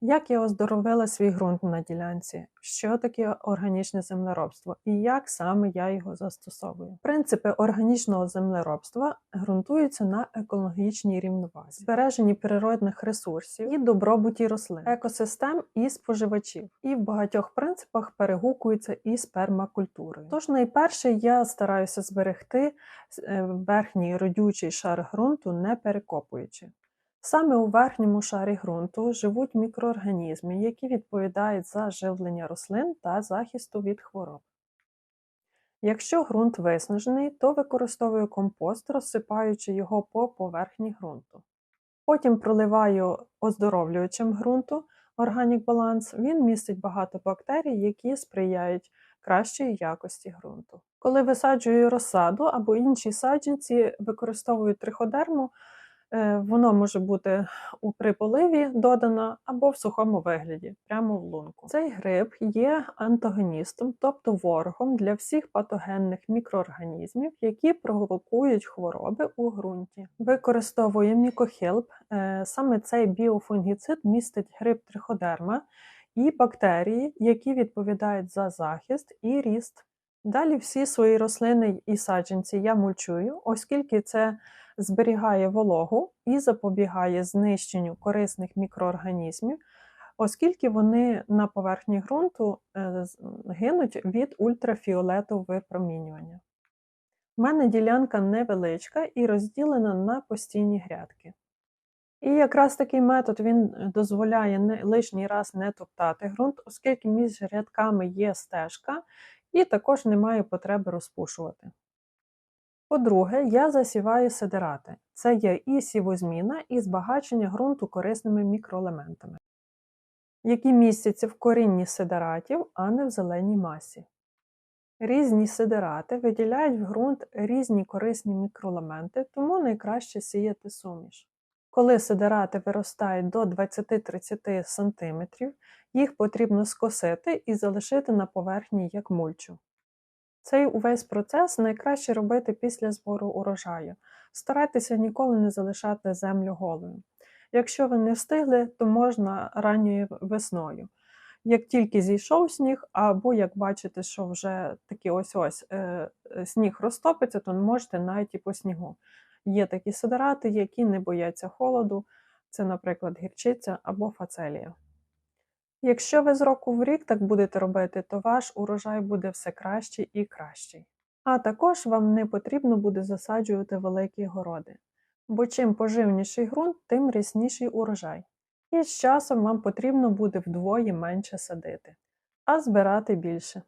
Як я оздоровила свій ґрунт на ділянці, що таке органічне землеробство і як саме я його застосовую. Принципи органічного землеробства ґрунтуються на екологічній рівновазі, збереженні природних ресурсів і добробуті рослин, екосистем і споживачів, і в багатьох принципах перегукуються із пермакультурою. Тож найперше я стараюся зберегти е, верхній родючий шар ґрунту, не перекопуючи. Саме у верхньому шарі ґрунту живуть мікроорганізми, які відповідають за живлення рослин та захисту від хвороб. Якщо ґрунт виснажений, то використовую компост, розсипаючи його по поверхні ґрунту. Потім проливаю оздоровлюючим ґрунту органік баланс, він містить багато бактерій, які сприяють кращої якості ґрунту. Коли висаджую розсаду або інші саджанці, використовую триходерму. Е, Воно може бути у при поливі додано або в сухому вигляді, прямо в лунку. Цей гриб є антагоністом, тобто ворогом для всіх патогенних мікроорганізмів, які провокують хвороби у ґрунті. Використовує мікохелп. Е, Саме цей біофунгіцид містить гриб триходерма і бактерії, які відповідають за захист і ріст. Далі всі свої рослини і саджанці я мульчую, оскільки це зберігає вологу і запобігає знищенню корисних мікроорганізмів, оскільки вони на поверхні ґрунту е, гинуть від ультрафіолетового випромінювання. У мене ділянка невеличка і розділена на постійні грядки. І якраз такий метод він дозволяє не, лишній раз не топтати ґрунт, оскільки між рядками є стежка, і також немає потреби розпушувати. По-друге, я засіваю сидерати. Це є і сівозміна, і збагачення ґрунту корисними мікроелементами, які містяться в корінні сидератів, а не в зеленій масі. Різні сидерати виділяють в ґрунт різні корисні мікроелементи, тому найкраще сіяти суміш. Коли сидерати виростають до 20-30 см, їх потрібно скосити і залишити на поверхні як мульчу. Цей увесь процес найкраще робити після збору урожаю. Старайтеся ніколи не залишати землю голою. Якщо ви не встигли, то можна ранньою весною. Як тільки зійшов сніг, або як бачите, що вже такі ось ось е, е, сніг розтопиться, то можете навіть і по снігу. Є такі сидорати, які не бояться холоду, це, наприклад, гірчиця або фацелія. Якщо ви з року в рік так будете робити, то ваш урожай буде все кращий і кращий. А також вам не потрібно буде засаджувати великі городи, бо чим поживніший ґрунт, тим рясніший урожай. І з часом вам потрібно буде вдвоє менше садити, а збирати більше.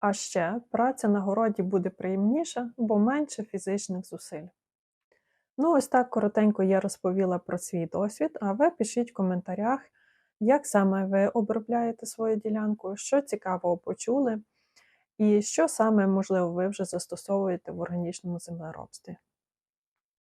А ще праця на городі буде приємніша, бо менше фізичних зусиль. Ну, ось так коротенько я розповіла про свій досвід, а ви пишіть в коментарях, як саме ви обробляєте свою ділянку, що цікавого почули, і що саме, можливо, ви вже застосовуєте в органічному землеробстві.